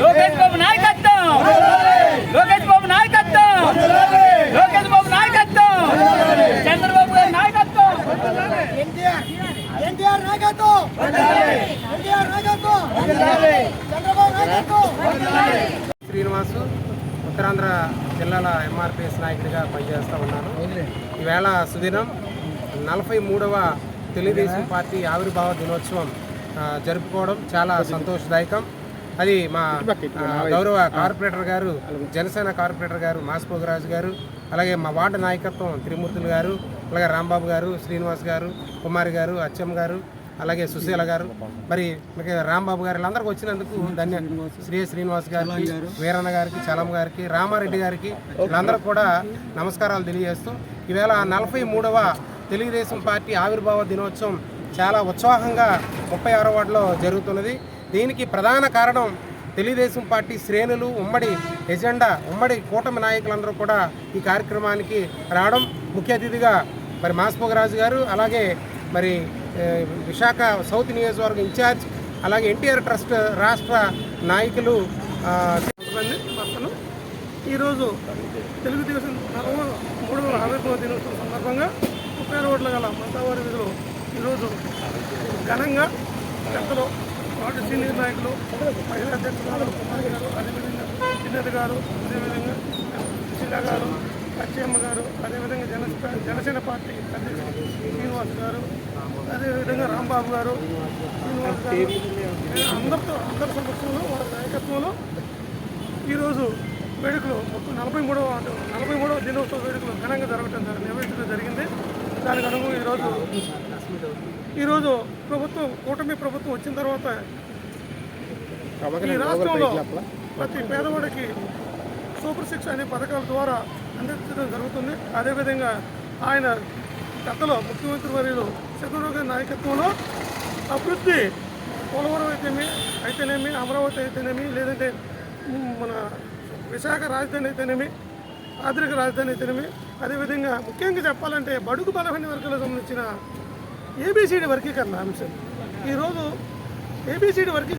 లోకేష్ బాబు నాయకత్వం! లోకేష్ బాబు నాయకత్వం! లోకేష్ బాబు నాయకత్వం! చంద్రబాబు గారి నాయకత్వం! ఎన్టీఆర్ నాయకత్వం! ఎన్టీఆర్ నాయకత్వం! చంద్రబాబు నాయకత్వం! శ్రీనివాసు ఉత్తరాంధ్ర జిల్లాల ఎంఆర్పిఎస్ నాయకుడిగా పనిచేస్తూ ఉన్నాను ఈవేళ సుదినం నలభై మూడవ తెలుగుదేశం పార్టీ ఆవిర్భావ దినోత్సవం. జరుపుకోవడం చాలా సంతోషదాయకం. అది మా గౌరవ కార్పొరేటర్ గారు జనసేన కార్పొరేటర్ గారు మాస్పోగరాజు గారు అలాగే మా వార్డు నాయకత్వం త్రిమూర్తులు గారు అలాగే రాంబాబు గారు శ్రీనివాస్ గారు కుమారి గారు అచ్చమ్మ గారు అలాగే సుశీల గారు. మరి రాంబాబు గారు వీళ్ళందరికీ వచ్చినందుకు ధన్య శ్రీ శ్రీనివాస్ గారికి వీరన్న గారికి చలం గారికి రామారెడ్డి గారికి వీళ్ళందరూ కూడా నమస్కారాలు తెలియజేస్తూ ఈవేళ నలభై మూడవ తెలుగుదేశం పార్టీ ఆవిర్భావ దినోత్సవం చాలా ఉత్సాహంగా ముప్పై ఆరో వార్డులో జరుగుతున్నది. దీనికి ప్రధాన కారణం తెలుగుదేశం పార్టీ శ్రేణులు ఉమ్మడి ఎజెండా ఉమ్మడి కూటమి నాయకులందరూ కూడా ఈ కార్యక్రమానికి రావడం ముఖ్య అతిథిగా మరి మాస్పోగరాజు గారు అలాగే మరి విశాఖ సౌత్ నియోజకవర్గం ఇన్ఛార్జ్ అలాగే ఎన్టీఆర్ ట్రస్ట్ రాష్ట్ర నాయకులు భర్తలు ఈరోజు తెలుగుదేశం నలభై మూడవ ఆవిర్భావ దినోత్సవం సందర్భంగా ముప్పై రోడ్ల గల మంతావారి విధులు ఈరోజు ఘనంగా పెద్దలు వార్డు సీనియర్ నాయకులు మహిళా అధ్యక్షురాలు కుమారి గారు అదేవిధంగా కిన్నర్ గారు అదేవిధంగా జిల్లా గారు అచ్చమ్మ గారు అదేవిధంగా జన జనసేన పార్టీ అధ్యక్షులు శ్రీనివాస్ గారు అదేవిధంగా రాంబాబు గారు శ్రీనివాస్ గారు. అందరితో అందరి సమక్షంలో వాళ్ళ నాయకత్వంలో ఈరోజు వేడుకలు మొత్తం నలభై మూడవ నలభై మూడవ దినోత్సవ వేడుకలు ఘనంగా జరగటం జరి- నిర్వహించడం జరిగింది. దానికి అనుగుణంగా ఈరోజు. ఈరోజు ప్రభుత్వం కూటమి ప్రభుత్వం వచ్చిన తర్వాత ఈ రాష్ట్రంలో ప్రతి పేదవాడికి సూపర్ సిక్స్ అనే పథకాల ద్వారా అందించడం జరుగుతుంది. అదేవిధంగా ఆయన గతంలో ముఖ్యమంత్రి వర్యులు చంద్రబాబు నాయకత్వంలో అభివృద్ధి పోలవరం అయితేనేమి అయితేనేమి అమరావతి అయితేనేమి లేదంటే మన విశాఖ రాజధాని అయితేనేమి ఆధునిక రాజధాని అయితేనేమి అదేవిధంగా ముఖ్యంగా చెప్పాలంటే బడుగు బలహీన వర్గాలకు సంబంధించిన ఏబిసిడి వర్గీకరణ అంశం. ఈరోజు ఏబిసిడి వర్గీ